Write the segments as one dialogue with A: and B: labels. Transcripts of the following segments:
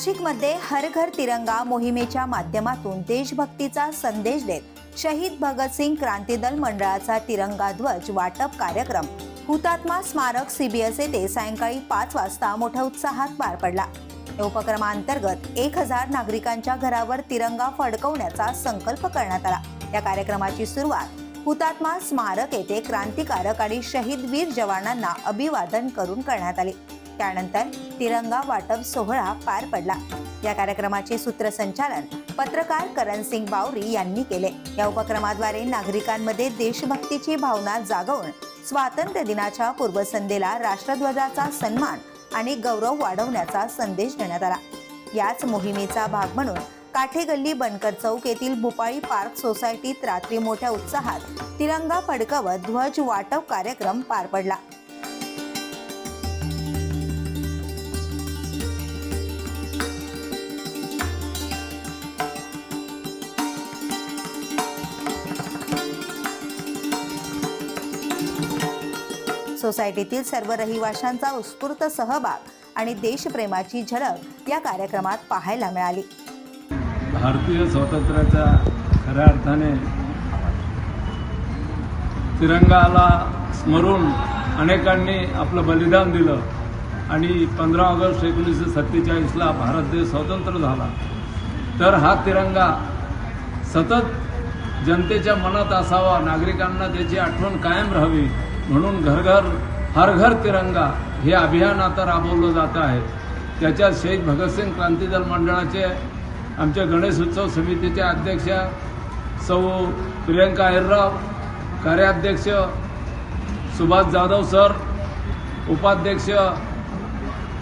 A: नाशिकमध्ये हर घर तिरंगा मोहिमेच्या माध्यमातून देशभक्तीचा संदेश देत शहीद भगतसिंग क्रांती दल मंडळाचा तिरंगा ध्वज वाटप कार्यक्रम. हुतात्मा स्मारक सीबीएस येथे सायंकाळी पाच वाजता मोठ्या उत्साहात पार पडला. या उपक्रमाअंतर्गत एक हजार नागरिकांच्या घरावर तिरंगा फडकवण्याचा संकल्प करण्यात आला. या कार्यक्रमाची सुरुवात हुतात्मा स्मारक येथे क्रांतिकारक आणि शहीद वीर जवानांना अभिवादन करून करण्यात आले. त्यानंतर तिरंगा वाटप सोहळा पार पडला. या कार्यक्रमाचे सूत्रसंचालन पत्रकार करण सिंग बावरी यांनी केले. या उपक्रमाद्वारे नागरिकांमध्ये देशभक्तीची भावना जागवून स्वातंत्र्य दिनाच्या पूर्वसंध्येला राष्ट्रध्वजाचा सन्मान आणि गौरव वाढवण्याचा संदेश देण्यात आला. याच मोहिमेचा भाग म्हणून काठेगल्ली बनकर चौक येथील भोपाळी पार्क सोसायटीत रात्री मोठ्या उत्साहात तिरंगा फडकवत ध्वज वाटप कार्यक्रम पार पडला. सोसायटीतील सर्व रहिवाशांचा उत्स्फूर्त सहभाग आणि देशप्रेमाची झलक या कार्यक्रमात पाहायला मिळाली.
B: भारतीय स्वातंत्र्याच्या खऱ्या अर्थाने तिरंगाला स्मरून अनेकांनी आपलं बलिदान दिलं आणि पंधरा ऑगस्ट एकोणीसशे सत्तेचाळीसला भारत देश स्वतंत्र झाला. तर हा तिरंगा सतत जनतेच्या मनात असावा नागरिकांना त्याची आठवण कायम राहावी. म्हणून घरघर हर घर तिरंगा हे अभियान आता राबवलं जात आहे. त्याच्यात शहीद भगतसिंग क्रांती दल मंडळाचे आमच्या गणेश उत्सव समितीच्या अध्यक्ष सौ प्रियंका अहिरराव कार्याध्यक्ष सुभाष जाधव सर उपाध्यक्ष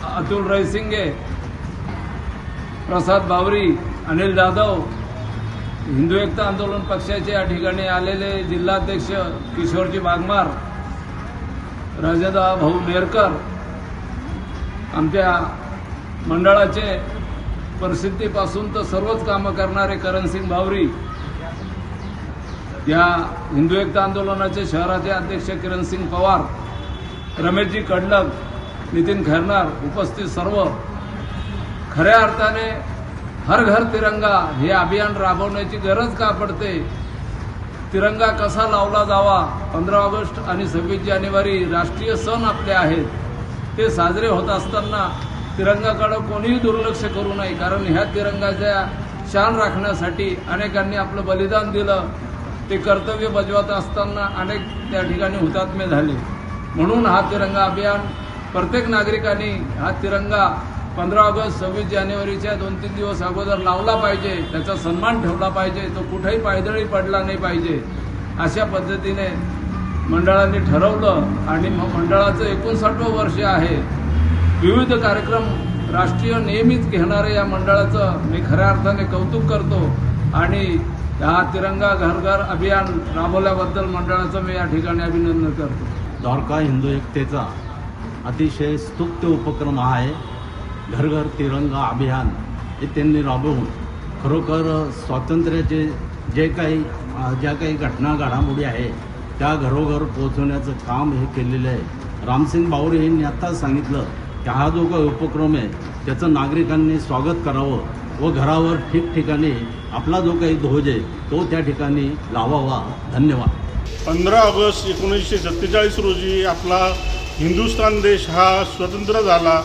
B: अतुल रयसिंगे प्रसाद बावरी अनिल जाधव हिंदू आंदोलन पक्षाचे या ठिकाणी आलेले जिल्हाध्यक्ष किशोरजी वाघमार राजेंद्र भाऊ नेरकर आमच्या मंडळाचे प्रसिद्धीपासून तर सर्वच कामं करणारे करणसिंग भावरी या हिंदू एकता आंदोलनाचे शहराचे अध्यक्ष किरणसिंग पवार रमेशजी कडलक नितीन खैरनार उपस्थित सर्व. खऱ्या अर्थाने हर घर तिरंगा. हे अभियान राबवण्याची गरज का पडते? तिरंगा कसा लावला जावा? पंधरा ऑगस्ट आणि सव्वीस जानेवारी राष्ट्रीय सण आपले आहेत. ते साजरे होत असताना तिरंगाकडं कोणीही दुर्लक्ष करू नये कारण ह्या तिरंगाच्या शान राखण्यासाठी अनेकांनी आपलं बलिदान दिलं. ते कर्तव्य बजावत असताना अनेक त्या ठिकाणी हुतात्मे झाले. म्हणून हा तिरंगा अभियान प्रत्येक नागरिकांनी हा तिरंगा पंधरा ऑगस्ट सव्वीस जानेवारीच्या दोन तीन दिवस अगोदर लावला पाहिजे. त्याचा सन्मान ठेवला पाहिजे. तो कुठेही पायदळी पडला नाही पाहिजे. अशा पद्धतीने मंडळांनी ठरवलं आणि मग मंडळाचं एकोणसाठवं वर्ष आहे. विविध कार्यक्रम राष्ट्रीय नेहमीच घेणारे या मंडळाचं मी खऱ्या अर्थाने कौतुक करतो. आणि हा तिरंगा घर घर अभियान राबवल्याबद्दल मंडळाचं मी या ठिकाणी अभिनंदन करतो.
C: द्वारका हिंदू एकतेचा अतिशय स्तुत्य उपक्रम हा आहे. घर घर तिरंगा अभियान हे त्यांनी राबवून खरोखर स्वातंत्र्याचे जे काही ज्या काही घटना घडामोडी आहे त्या घरोघर पोहोचवण्याचं काम हे केलेलं आहे. रामसिंग बावरे यांनी आत्ताच सांगितलं की हा जो काही उपक्रम आहे त्याचं नागरिकांनी स्वागत करावं व घरावर ठिकठिकाणी आपला जो काही ध्वज आहे तो त्या ठिकाणी लावावा. धन्यवाद.
D: पंधरा ऑगस्ट एकोणीसशे सत्तेचाळीस रोजी आपला हिंदुस्थान देश हा स्वतंत्र झाला.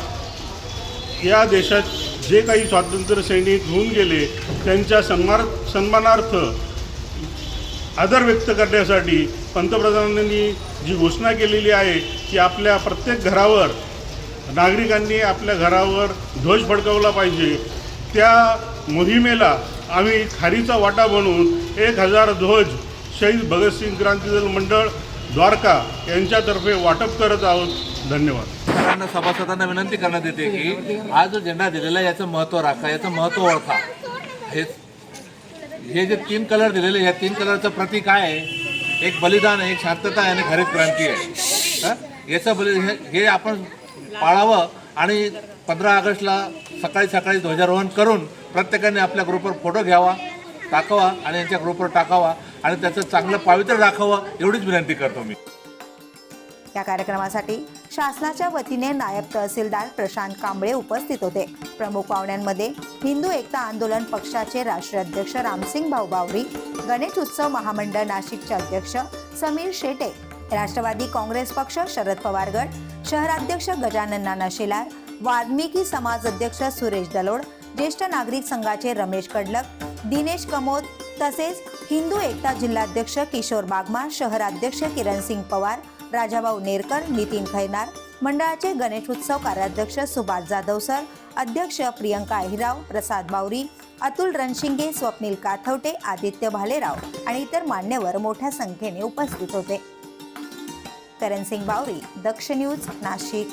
D: या देशात जे काही स्वातंत्र्य सैनिक होऊन गेले त्यांच्या सन्मार सन्मानार्थ आदर व्यक्त करण्यासाठी पंतप्रधानांनी जी घोषणा केलेली आहे की आपल्या प्रत्येक घरावर नागरिकांनी आपल्या घरावर ध्वज फडकवला पाहिजे. त्या मोहिमेला आम्ही खारीचा वाटा बनवून एक हजार ध्वज शहीद भगतसिंग क्रांती दल मंडळ द्वारका यांच्यातर्फे वाटप करत आहोत. धन्यवाद.
E: सरांना सभासदांना विनंती करण्यात येते की हा जो झेंडा दिलेला आहे याचं महत्त्व राखा याचं महत्त्व ओळखा. हे हे जे तीन कलर दिलेले या तीन कलरचं प्रतीक आहे? एक बलिदान आहे एक शांतता आहे आणि हरित क्रांती आहे. याचं बलि हे- हे आपण पाळावं आणि पंधरा ऑगस्टला सकाळी सकाळी ध्वजारोहण करून प्रत्येकाने आपल्या ग्रुपवर फोटो घ्यावा टाकावा आणि यांच्या ग्रुपवर टाकावा आणि त्याचं चांगलं पावित्र्य दाखवा एवढीच विनंती करतो मी.
A: या कार्यक्रमासाठी शासनाच्या वतीने नायब तहसीलदार प्रशांत कांबळे उपस्थित होते. प्रमुख पाहुण्यांमध्ये हिंदू एकता आंदोलन पक्षाचे राष्ट्रीय अध्यक्ष रामसिंग भाऊ बावरी गणेश उत्सव महामंडळ नाशिकचे अध्यक्ष समीर शेटे राष्ट्रवादी काँग्रेस पक्ष शरद पवार गट शहराध्यक्ष गजानन नाना शेलार वाल्मिकी समाज अध्यक्ष सुरेश दलोड ज्येष्ठ नागरिक संघाचे रमेश कडलक दिनेश कमोद तसेच हिंदू एकता जिल्हाध्यक्ष किशोर बागमा शहराध्यक्ष किरणसिंग पवार राजाभाऊ नेरकर नितीन खैनार मंडळाचे गणेश उत्सव कार्याध्यक्ष सुभाष जाधव सर अध्यक्ष प्रियंका अहिराव प्रसाद बावरी अतुल रणशिंगे स्वप्नील काथवटे आदित्य भालेराव आणि इतर मान्यवर मोठ्या संख्येने उपस्थित होते. करण सिंग बावरी दक्ष न्यूज नाशिक.